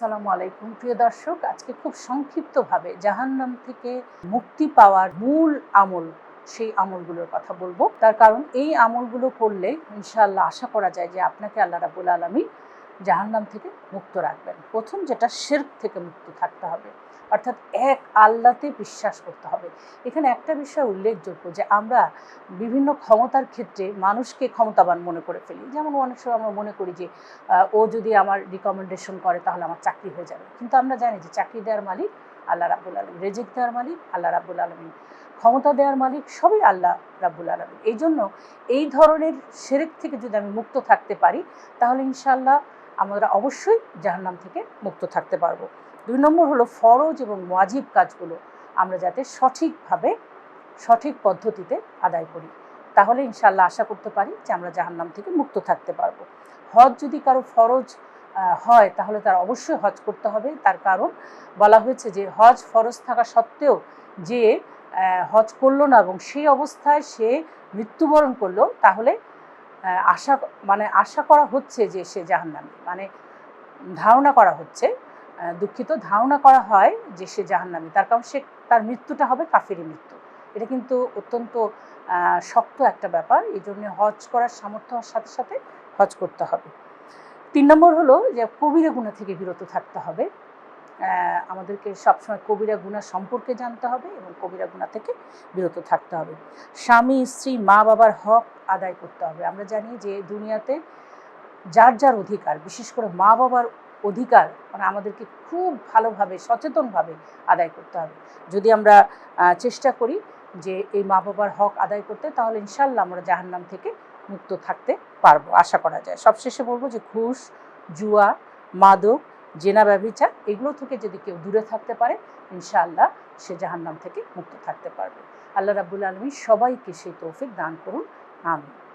সালামু আলাইকুম। প্রিয় দর্শক, আজকে খুব সংক্ষিপ্তভাবে জাহান্নাম থেকে মুক্তি পাওয়ার মূল আমল, সেই আমলগুলোর কথা বলব। তার কারণ, এই আমলগুলো করলে ইনশাআল্লাহ আশা করা যায় যে আপনাকে আল্লাহ রাবুল আলমী জাহান্নাম থেকে মুক্ত রাখবেন। প্রথম যেটা শেরক থেকে মুক্ত থাকতে হবে, অর্থাৎ এক আল্লাতে বিশ্বাস করতে হবে। এখানে একটা বিষয় উল্লেখযোগ্য যে আমরা বিভিন্ন ক্ষমতার ক্ষেত্রে মানুষকে ক্ষমতাবান মনে করে ফেলি। যেমন অনেক সময় আমরা মনে করি যে ও যদি আমার রিকমেন্ডেশন করে তাহলে আমার চাকরি হয়ে যাবে। কিন্তু আমরা জানি যে চাকরি দেওয়ার মালিক আল্লাহ রাবুল আলম রেজেক দেওয়ার মালিক আল্লাহ রাবুল আলমী ক্ষমতা দেওয়ার মালিক সবই আল্লাহ রাবুল আলমী এই জন্য এই ধরনের সেরেক থেকে যদি আমি মুক্ত থাকতে পারি, তাহলে ইনশাল্লাহ আমরা অবশ্যই জাহান্নাম থেকে মুক্ত থাকতে পারব। দুই নম্বর হলো ফরজ এবং ওয়াজিব কাজগুলো আমরা যাতে সঠিকভাবে, সঠিক পদ্ধতিতে আদায় করি। তাহলে ইনশাল্লাহ আশা করতে পারি যে আমরা জাহান্নাম থেকে মুক্ত থাকতে পারব। হজ যদি কারও ফরজ হয় তাহলে তার অবশ্যই হজ করতে হবে। তার কারণ বলা হয়েছে যে হজ ফরজ থাকা সত্ত্বেও যে হজ করল না এবং সেই অবস্থায় সে মৃত্যুবরণ করল, তাহলে আশা মানে আশা করা হচ্ছে যে সে জাহান্নামী মানে ধারণা করা হচ্ছে দুঃখিত, ধারণা করা হয় যে সে জাহান্নামী, তার কারণ সে, তার মৃত্যুটা হবে কাফেরি মৃত্যু। এটা কিন্তু অত্যন্ত শক্ত একটা ব্যাপার এই জন্য হজ করার সামর্থ্য হওয়ার সাথে সাথে হজ করতে হবে। তিন নম্বর হলো যে কবিরা গুণা থেকে বিরত থাকতে হবে। আমাদেরকে সবসময় কবিরা গুণা সম্পর্কে জানতে হবে এবং কবিরা গুণা থেকে বিরত থাকতে হবে। স্বামী, স্ত্রী, মা বাবার হক আদায় করতে হবে। আমরা জানি যে দুনিয়াতে যার যার অধিকার, বিশেষ করে মা বাবার অধিকার মানে আমাদেরকে খুব ভালোভাবে, সচেতনভাবে আদায় করতে হবে। যদি আমরা চেষ্টা করি যে এই মা বাবার হক আদায় করতে, তাহলে ইনশাল্লাহ আমরা জাহান্নাম থেকে মুক্ত থাকতে পারব, আশা করা যায়। সবশেষে বলব যে ঘুষ, জুয়া, মাদক জেনা ব্যবিচার এগুলো থেকে যদি কেউ দূরে থাকতে পারে, ইনশাআল্লাহ সে জাহান্নাম থেকে মুক্ত থাকতে পারবে। আল্লাহ রাবুল আলমী সবাইকে সেই তৌফিক দান করুন, আমিন।